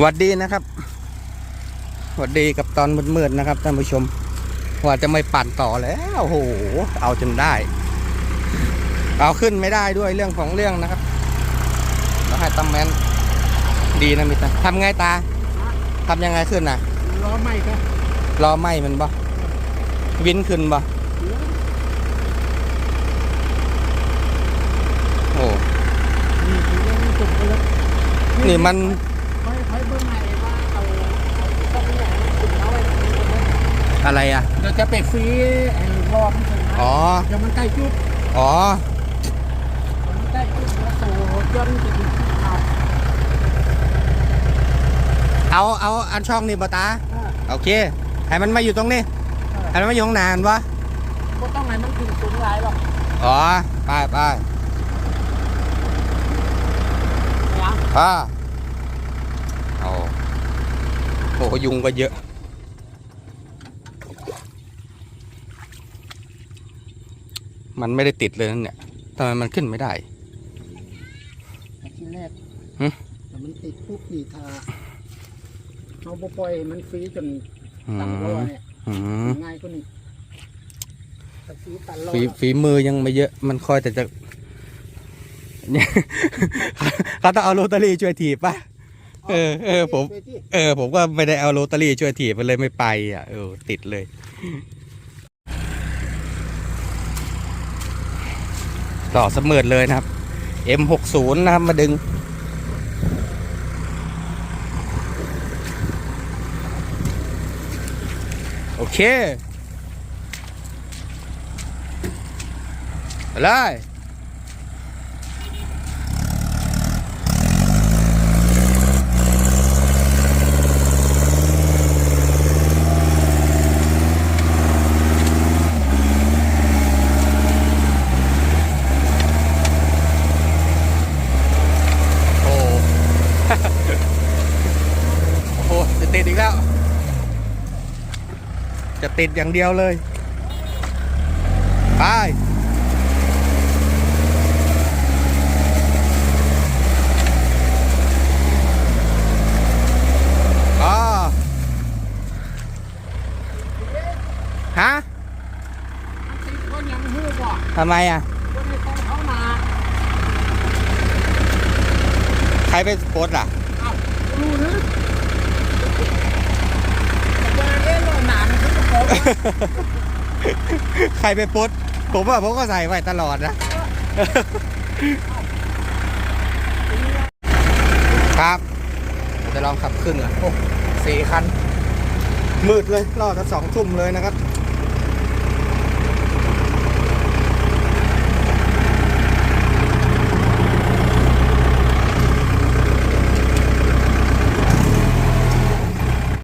หวัดดีนะครับหวัดดีกับตอนมืดๆนะครับท่านผู้ชม ว่าจะไม่ปั่นต่อแล้วโอ้โหเอาจนได้ เอาขึ้นไม่ได้ด้วยเรื่องของเรื่องนะครับแล้วให้ตำแมนดีนะมิตาทำไงตาทำยังไงขึ้นน่ะล้อไหม้ครับรอไหมมันบ่วินขึ้นบ่โอ้นี่คือว่ามัน อยค่อยเบิ่งให้ว่าเอาเอาต้องเนี่ยขุดเอาไว้ตรงนี้ก่อนนะอะไรอะ เดี๋ยวจะไปฟรีไอ้รอบมันถึงนะอ๋อ เดี๋ยวมันใกล้จุดอ๋อมันใกล้จุดแล้วโซ่ย่นจะถึงเอาเอาเอาอันช่องนี่บ่ตา อ่าโอเค ให้มันมาอยู่ตรงนี้ ให้มันมาอยู่ข้างหนานวะก็ต้องให้มันถึงสูงหลายหรอกอ๋อ ไปไปนะอ่าโอ้ โหยุงก็เยอะ มันไม่ได้ติดเลยนั่นเนี่ยทำไมมันขึ้นไม่ได้ทีแรกหึแต่มันติดปุ๊บนี่ถ้าเอาบ่ปล่อยให้มันฟรีจนอืตันรอมเนี่ยอืมง่ายกว่านี้ถ้าฟรีตันรอฝีฝีมือยังไม่เยอะ มันคอยแต่จะเนี่ยเขาต้องเอาโรตารี่ช่วยถีบปะ เออเออผม เออ ผมก็ไม่ได้เอาโรตารี่ช่วยถีบมันเลยไม่ไปอะเออติดเลย ต่อเสมอเลยนะครับ M60 นะครับมาดึง โอเคไปเลย โอ้ โอ้โหจะ ติดอีกแล้ว จะติดอย่างเดียวเลย ไป อ๋อ ฮะทำไมอะใครไปโพสต์อะเอ้ารู้หรือแต่ว่าเอ๊ะรอนานเขาจะบอกว่า ใครไปโพสต์ผมว่าผมก็ใส่ไว้ตลอดนะ ครับจะลองขับขึ้นอะโอ้สี่คัน มืดเลยรอดจะสองทุ่มเลยนะครับ